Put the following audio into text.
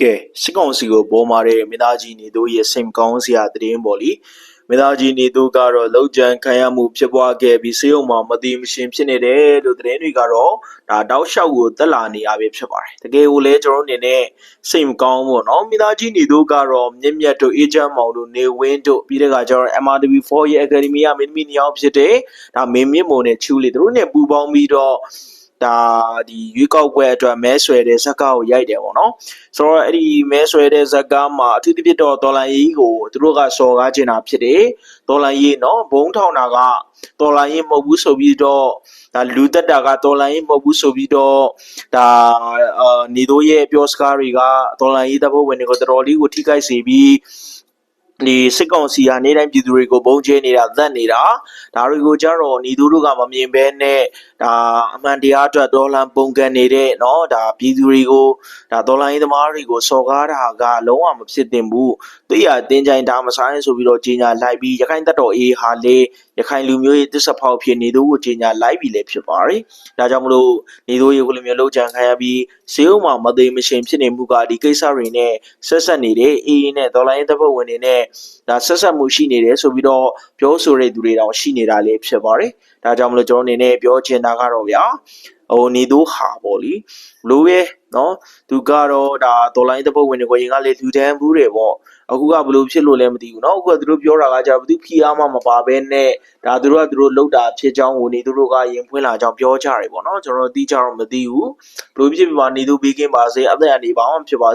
ကဲစစ်ကောင်စီကိုပေါ်မာတဲ့မိသားကြီးနေတို့ရဲ့စိတ်မကောင်းစရာသတင်းပေါ့လीမိသားကြီးနေတို့ကတော့လောက်ကျန်ခံရမှုဖြစ်ပွားခဲ့ပြီးစေယုံမှာမတိမရှင်ဖြစ်နေတယ်လို့သတင်းတွေကတော့ဒါတောက်လျှောက်ကိုတက်လာနေရပြီဖြစ်ပါတယ်တကယ်ကိုလည်းကျွန်တော်တို့အနေနဲ့စိတ်မကောင်းဘူးပေါ့နော်မိသားကြီးနေတို့ကတော့မြင့်မြတ်တို့အေဂျင့်မောင်တို့နေဝင်းတို့ပြီးတဲ့ကကျတော့ MRW4 ရဲ့ Academy ကမင်းသမီးနှစ်ယောက်ဖြစ်တဲ့ဒါမင်းမြင့်မုံနဲ့ချူလေးတို့နဲ့ပူပေါင်းပြီးတော့ ဒါဒီရွေးကောက်ပွဲအတွက်မဲဆွယ်တဲ့ဇက်ကားကိုရိုက်တယ်ပေါ့နော်ဆိုတော့အဲ့ဒီမဲဆွယ်တဲ့ဇက်ကားမှာအထူးသဖြင့်တော့ဒေါ်လာရေးကိုသူတို့ကစော်ကားခြင်းတာဖြစ်တယ်ဒေါ်လာရေးနော်ဘုံထောင်တာကဒေါ်လာရေးမဟုတ်ဘူးဆိုပြီးတော့ဒါလူတက်တာကဒေါ်လာရေးမဟုတ်ဘူးဆိုပြီးတော့ဒါအာနေတို့ရဲ့ပြောစကားတွေကဒေါ်လာရေးတပ်ဖွဲ့ဝင်တွေကိုတော်တော်လေးကိုထိခိုက်စေပြီး ဒီစစ်ကောင်စီကနေတိုင်းပြည်သူတွေကိုဘုံကျဲနေတာသတ်နေတာဒါတွေကိုကြတော့ညီသူတို့ကမမြင်ဘဲနဲ့ဒါအမှန်တရားအတွက်ဒေါ်လာပုံကန်နေတဲ့เนาะဒါပြည်သူတွေကိုဒါဒေါ်လာရေးသမားတွေကိုစော်ကားတာကလုံးဝမဖြစ်သင့်ဘူးသူရတင်ကြိုင်ဒါမဆိုင်ဆိုပြီးတော့ကြီးညာလိုက်ပြီးရခိုင်တပ်တော်အေးဟာလေရခိုင်လူမျိုးရေးတစ္ဆဖောက်ဖြစ်နေသူကိုကြီးညာလိုက်ပြီးလည်းဖြစ်ပါတယ်ဒါကြောင့်မလို့ညီတို့ရေကိုလိုမျိုးလောက်ကြံခံရပြီးဈေးဥမှာမသိမရှင်ဖြစ်နေမှုကဒီကိစ္စတွေနဲ့ဆက်ဆက်နေတဲ့အေးနဲ့ဒေါ်လာရေးတပ်ဖွဲ့ဝင်တွေနဲ့ ဒါဆက်ဆက်မှုရှိနေတယ်ဆိုပြီးတော့ပြောဆိုတဲ့သူတွေတောင်ရှိနေတာလည်းဖြစ်ပါတယ်ဒါကြောင့်မလို့ကျွန်တော်အနေနဲ့ပြောချင်တာကတော့ဗျာဟိုနေသူဟာပေါ့လीလို့ပဲเนาะသူကတော့ဒါဒေါ်လာရေးတပ်ဖွဲ့ဝင်တွေကိုရင်ကလေလူတန်းဘူးတယ်ပေါ့အခုကဘလို့ဖြစ်လို့လဲမသိဘူးเนาะအခုကသူတို့ပြောတာကကြာဘသူဖြီအားမှမပါဘဲနဲ့ဒါသူတို့ကသူတို့လောက်တာဖြစ်ကြောင်းကိုနေသူတို့ကရင်ဖွင့်လာကြောင်းပြောကြတယ်ပေါ့เนาะကျွန်တော်တို့သိကြတော့မသိဘူးဘလို့ဖြစ်ဖြစ်ပါနေသူဘေးကင်းပါစေအသက်အန္တရာယ်ဘာမှမဖြစ်ပါ